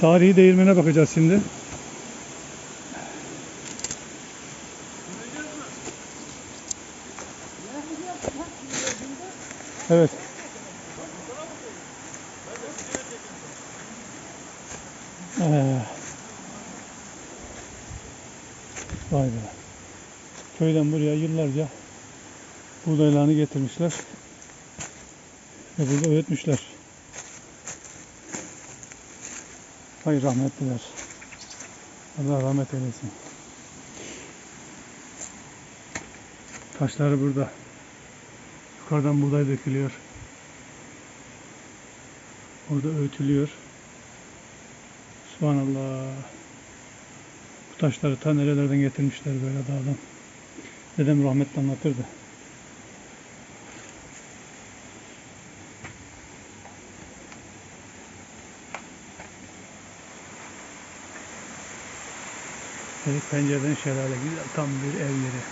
Tarihi değirmene bakacağız şimdi. Evet. Ee, vay be. Köyden buraya yıllarca buğdaylarını getirmişler. Ve burada öğretmişler. Hay rahmetliler. Allah rahmet eylesin. Taşları burada. Yukarıdan buğday dökülüyor. Orada öğütülüyor. Subhanallah. Bu taşları ta nerelerden getirmişler böyle dağdan. Dedem rahmetli anlatırdı. Evet, pencereden şelale güzel tam bir ev yeri.